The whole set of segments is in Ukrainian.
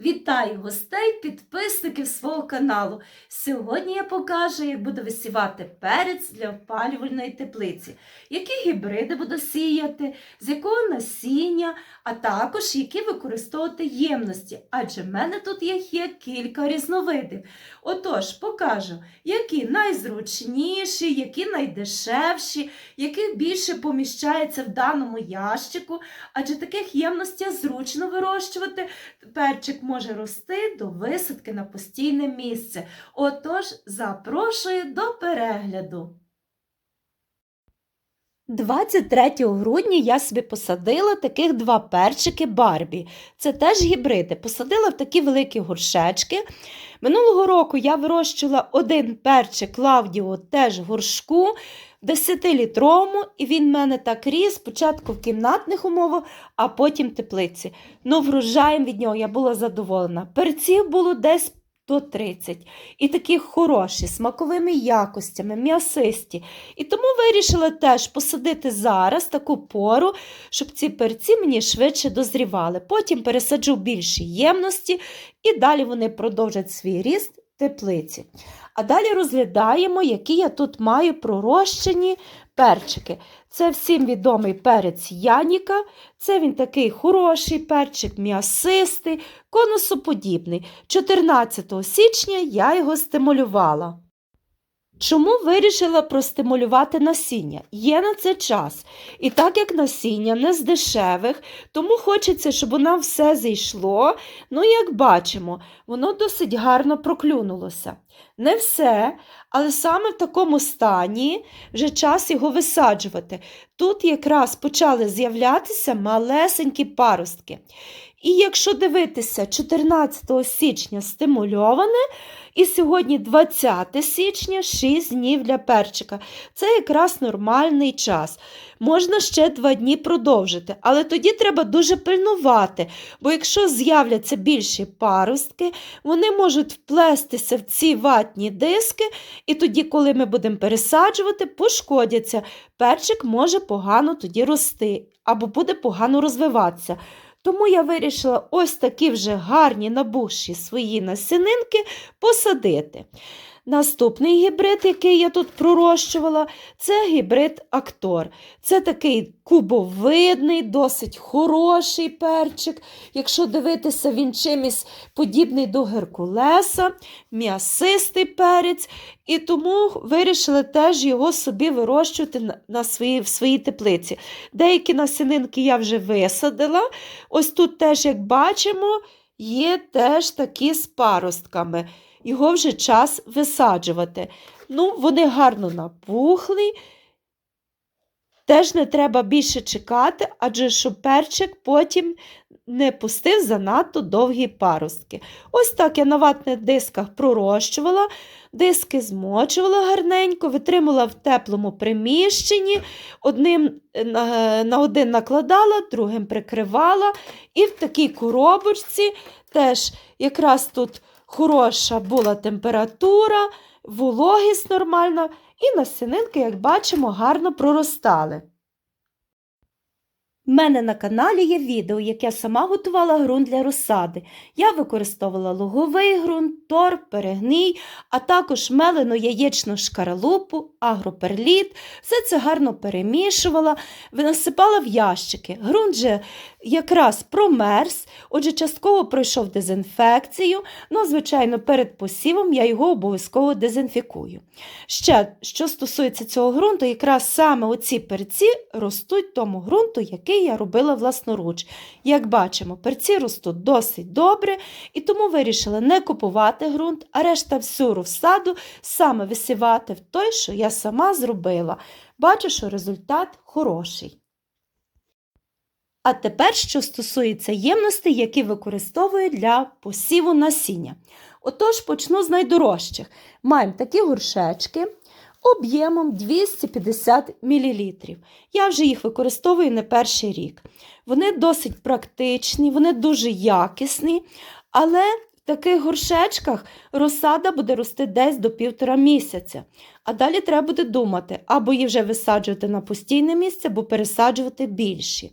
Вітаю гостей, підписників свого каналу. Сьогодні я покажу, як буду висівати перець для опалювальної теплиці, які гібриди буду сіяти, з якого насіння, а також які використовувати ємності, адже в мене тут їх є кілька різновидів. Отож, покажу, які найзручніші, які найдешевші, які більше поміщаються в даному ящику, адже таких ємностях зручно вирощувати перчик може рости до висадки на постійне місце. Отож, запрошую до перегляду. 23 грудня я собі посадила таких два перчики Барбі. Це теж гібриди. Посадила в такі великі горшечки. Минулого року я вирощувала один перчик Клавдіо теж горшку. 10-літровому, і він в мене так ріс, спочатку в кімнатних умовах, а потім теплиці. Ну, врожаєм від нього я була задоволена. Перців було десь до 30. І такі хороші, смаковими якостями, м'ясисті. І тому вирішила теж посадити зараз таку пору, щоб ці перці мені швидше дозрівали. Потім пересаджу більші ємності, і далі вони продовжать свій ріст теплиці. А далі розглядаємо, які я тут маю пророщені перчики. Це всім відомий перець Яніка. Це він такий хороший перчик, м'ясистий, конусоподібний. 14 січня я його стимулювала. Чому вирішила простимулювати насіння? Є на це час. І так як насіння не з дешевих, тому хочеться, щоб воно все зійшло. Ну, як бачимо, воно досить гарно проклюнулося. Не все, але саме в такому стані вже час його висаджувати. Тут якраз почали з'являтися малесенькі паростки. І якщо дивитися 14 січня стимульоване, і сьогодні 20 січня 6 днів для перчика. Це якраз нормальний час. Можна ще 2 дні продовжити, але тоді треба дуже пильнувати, бо якщо з'являться більші паростки, вони можуть вплестися в ці ватні диски, і тоді, коли ми будемо пересаджувати, пошкодяться. Перчик може погано тоді рости або буде погано розвиватися. Тому я вирішила ось такі вже гарні набухші свої насінинки посадити. Наступний гібрид, який я тут пророщувала, це гібрид Актор. Це такий кубовидний, досить хороший перчик. Якщо дивитися, він чимось подібний до Геркулеса, м'ясистий перець. І тому вирішили теж його собі вирощувати на, свої, в своїй теплиці. Деякі насінинки я вже висадила. Ось тут теж, як бачимо, є теж такі з паростками. Його вже час висаджувати. Ну, вони гарно напухли. Теж не треба більше чекати, адже щоб перчик потім не пустив занадто довгі паростки. Ось так я на ватних дисках пророщувала, диски змочувала гарненько, витримала в теплому приміщенні, одним на, на один накладала, другим прикривала. І в такій коробочці теж якраз тут хороша була температура, вологість нормальна, і насінинки, як бачимо, гарно проростали. У мене на каналі є відео, як я сама готувала ґрунт для розсади. Я використовувала луговий ґрунт, торф, перегній, а також мелену яєчну шкаралупу, агроперліт. Все це гарно перемішувала, насипала в ящики. Ґрунт же якраз промерз, отже, частково пройшов дезінфекцію. Ну, звичайно, перед посівом я його обов'язково дезінфікую. Ще, що стосується цього ґрунту, якраз саме оці перці ростуть тому ґрунту, який я робила власноруч. Як бачимо, перці ростуть досить добре, і тому вирішила не купувати ґрунт, а решта всю розсаду саме висівати в той, що я сама зробила. Бачу, що результат хороший. А тепер, що стосується ємностей, які використовую для посіву насіння. Отож, почну з найдорожчих. Маємо такі горшечки об'ємом 250 мл. Я вже їх використовую не перший рік. Вони досить практичні, вони дуже якісні, але в таких горшечках розсада буде рости десь до півтора місяця. А далі треба буде думати, або її вже висаджувати на постійне місце, або пересаджувати більші.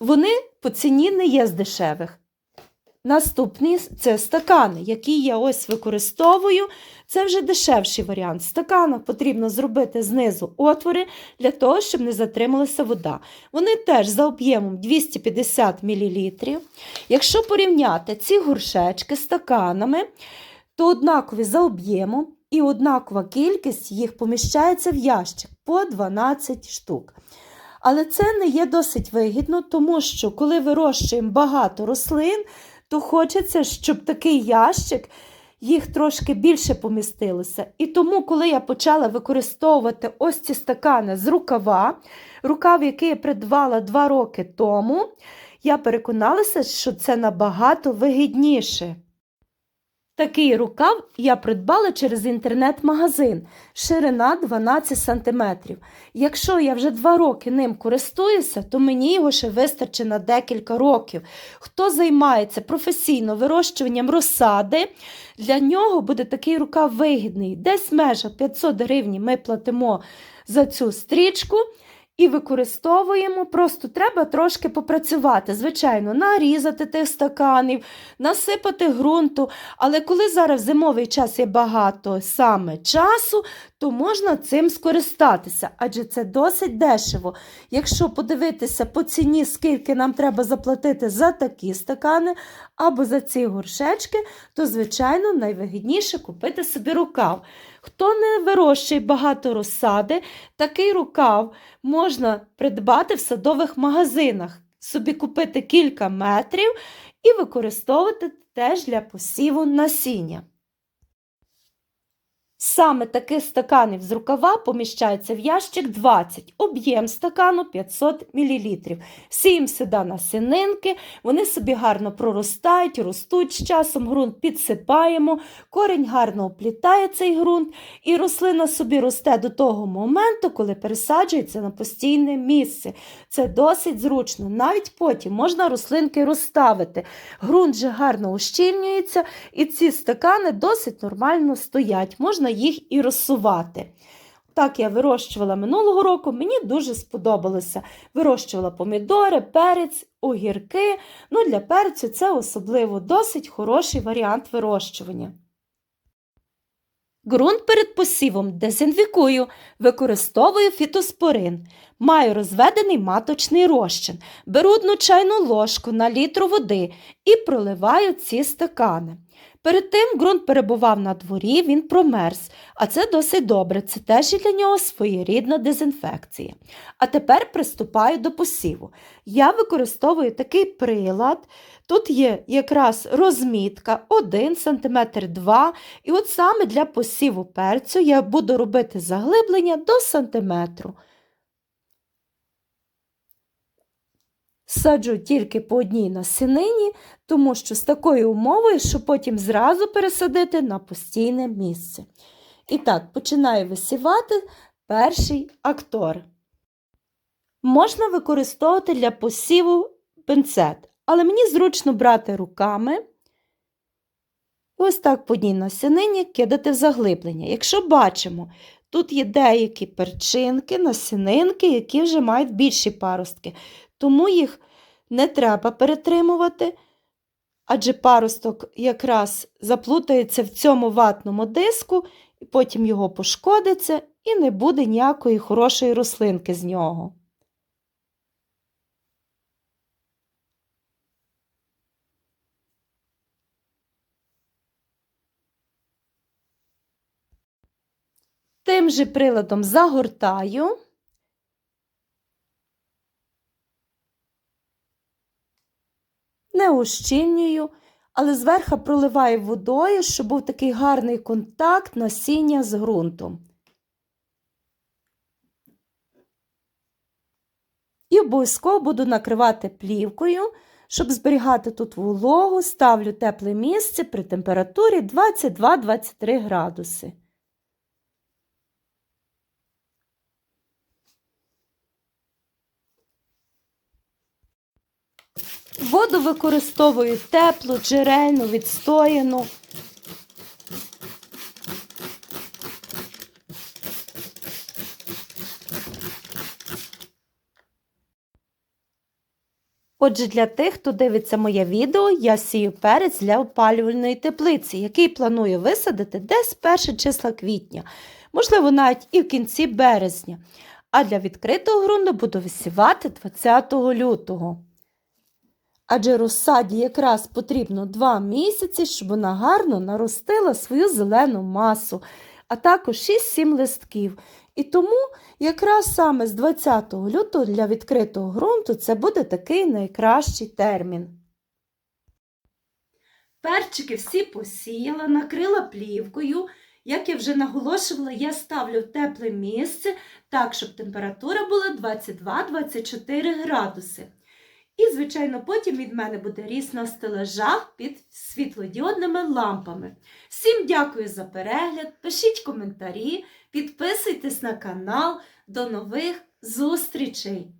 Вони по ціні не є з дешевих. Наступні це стакани, які я ось використовую. Це вже дешевший варіант. В стаканах потрібно зробити знизу отвори для того, щоб не затрималася вода. Вони теж за об'ємом 250 мл. Якщо порівняти ці горшечки з стаканами, то однакові за об'ємом і однакова кількість їх поміщається в ящик по 12 штук. Але це не є досить вигідно, тому що коли вирощуємо багато рослин, то хочеться, щоб такий ящик їх трошки більше помістилося. І тому, коли я почала використовувати ось ці стакани з рукава, рукав, який я придбала 2 роки тому, я переконалася, що це набагато вигідніше. Такий рукав я придбала через інтернет-магазин, ширина 12 см. Якщо я вже 2 роки ним користуюся, то мені його ще вистачить на декілька років. Хто займається професійно вирощуванням розсади, для нього буде такий рукав вигідний. Десь в межах 500 гривень ми платимо за цю стрічку. І використовуємо, просто треба трошки попрацювати. Звичайно, нарізати тих стаканів, насипати ґрунту. Але коли зараз зимовий час є багато саме часу, то можна цим скористатися, адже це досить дешево. Якщо подивитися по ціні, скільки нам треба заплатити за такі стакани або за ці горшечки, то, звичайно, найвигідніше купити собі рукав. Хто не вирощує багато розсади, такий рукав можна придбати в садових магазинах, собі купити кілька метрів і використовувати теж для посіву насіння. Саме таких стаканів з рукава поміщається в ящик 20, об'єм стакану 500 мл. Сіємо сюди насінинки, вони собі гарно проростають, ростуть з часом, ґрунт підсипаємо, корінь гарно оплітає цей ґрунт, і рослина собі росте до того моменту, коли пересаджується на постійне місце. Це досить зручно. Навіть потім можна рослинки розставити. Ґрунт же гарно ущільнюється, і ці стакани досить нормально стоять. Можна їх і розсувати. Так я вирощувала минулого року, мені дуже сподобалося. Вирощувала помідори, перець, огірки. Ну, Для перцю це особливо досить хороший варіант вирощування. Ґрунт перед посівом дезінфікую, використовую фітоспорин. Маю розведений маточний розчин. Беру одну чайну ложку на літру води і проливаю ці стакани. Перед тим ґрунт перебував на дворі, він промерз, а це досить добре, це теж і для нього своєрідна дезінфекція. А тепер приступаю до посіву. Я використовую такий прилад. Тут є якраз розмітка 1 см 2 І от саме для посіву перцю я буду робити заглиблення до сантиметру. Саджу тільки по одній насінині, тому що з такою умовою, що потім зразу пересадити на постійне місце. І так, починаю висівати перший актор. Можна використовувати для посіву пинцет, але мені зручно брати руками. Ось так по одній насінині кидати в заглиблення. Якщо бачимо, тут є деякі перчинки, насінинки, які вже мають більші паростки, тому їх не треба перетримувати, адже паросток якраз заплутається в цьому ватному диску, і потім його пошкодиться, і не буде ніякої хорошої рослинки з нього. Тим же приладом загортаю. Не ущільнюю, але зверху проливаю водою, щоб був такий гарний контакт насіння з ґрунтом. І обов'язково буду накривати плівкою, щоб зберігати тут вологу, ставлю тепле місце при температурі 22-23 градуси. Воду використовую теплу, джерельну, відстояну. Отже, для тих, хто дивиться моє відео, я сію перець для опалювальної теплиці, який планую висадити десь перше числа квітня, можливо, навіть і в кінці березня. А для відкритого ґрунту буду висівати 20 лютого. Адже розсаді якраз потрібно 2 місяці, щоб вона гарно наростила свою зелену масу, а також 6-7 листків. І тому якраз саме з 20 лютого для відкритого ґрунту це буде такий найкращий термін. Перчики всі посіяла, накрила плівкою. Як я вже наголошувала, я ставлю в тепле місце так, щоб температура була 22-24 градуси. І, звичайно, потім від мене буде ріс на стелажах під світлодіодними лампами. Всім дякую за перегляд, пишіть коментарі, підписуйтесь на канал. До нових зустрічей!